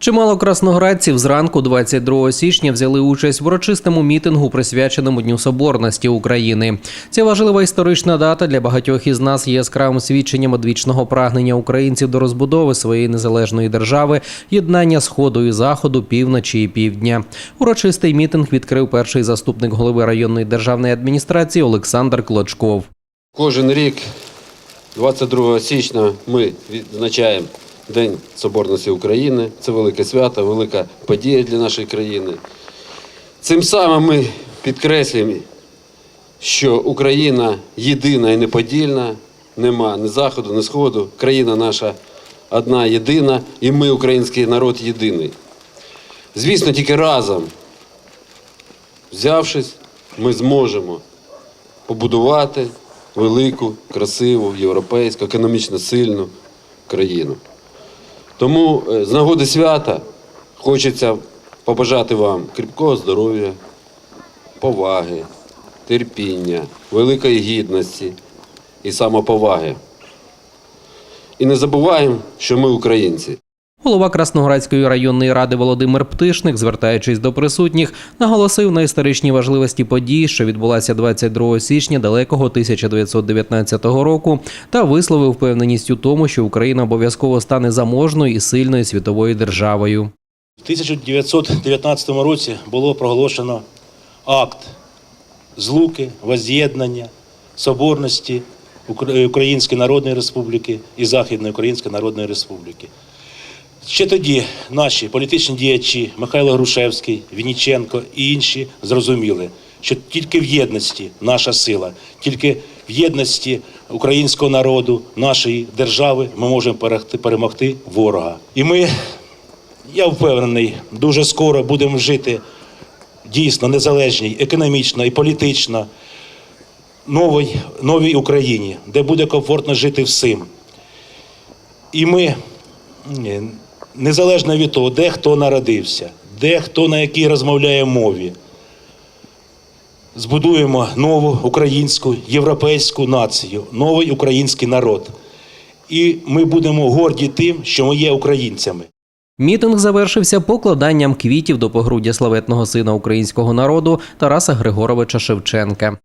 Чимало красноградців зранку 22 січня взяли участь в урочистому мітингу, присвяченому Дню Соборності України. Ця важлива історична дата для багатьох із нас є яскравим свідченням одвічного прагнення українців до розбудови своєї незалежної держави, єднання сходу і заходу, півночі і півдня. Урочистий мітинг відкрив перший заступник голови районної державної адміністрації Олександр Клочков. Кожен рік, 22 січня, ми відзначаємо День Соборності України. Це велике свято, велика подія для нашої країни. Цим самим ми підкреслюємо, що Україна єдина і неподільна, нема ні заходу, ні сходу. Країна наша одна єдина, і ми, український народ, єдиний. Звісно, тільки разом, взявшись, ми зможемо побудувати велику, красиву, європейську, економічно сильну країну. Тому е, з нагоди свята хочеться побажати вам кріпкого здоров'я, поваги, терпіння, великої гідності і самоповаги. І не забуваємо, що ми українці. Голова Красноградської районної ради Володимир Птишник, звертаючись до присутніх, наголосив на історичній важливості події, що відбулася 22 січня далекого 1919 року, та висловив впевненість у тому, що Україна обов'язково стане заможною і сильною світовою державою. В 1919 році було проголошено акт злуки, возз'єднання, соборності Укра- Української Народної Республіки і Західної Української Народної Республіки. Ще тоді наші політичні діячі Михайло Грушевський, Вінніченко і інші зрозуміли, що тільки в єдності наша сила, тільки в єдності українського народу, нашої держави ми можемо перемогти ворога. І ми я впевнений, дуже скоро будемо жити дійсно незалежній, економічно і політично новій, новій Україні, де буде комфортно жити всім. І ми, незалежно від того, де хто народився, де хто на якій розмовляє мові, збудуємо нову українську європейську націю, новий український народ. І ми будемо горді тим, що ми є українцями. Мітинг завершився покладанням квітів до погруддя славетного сина українського народу Тараса Григоровича Шевченка.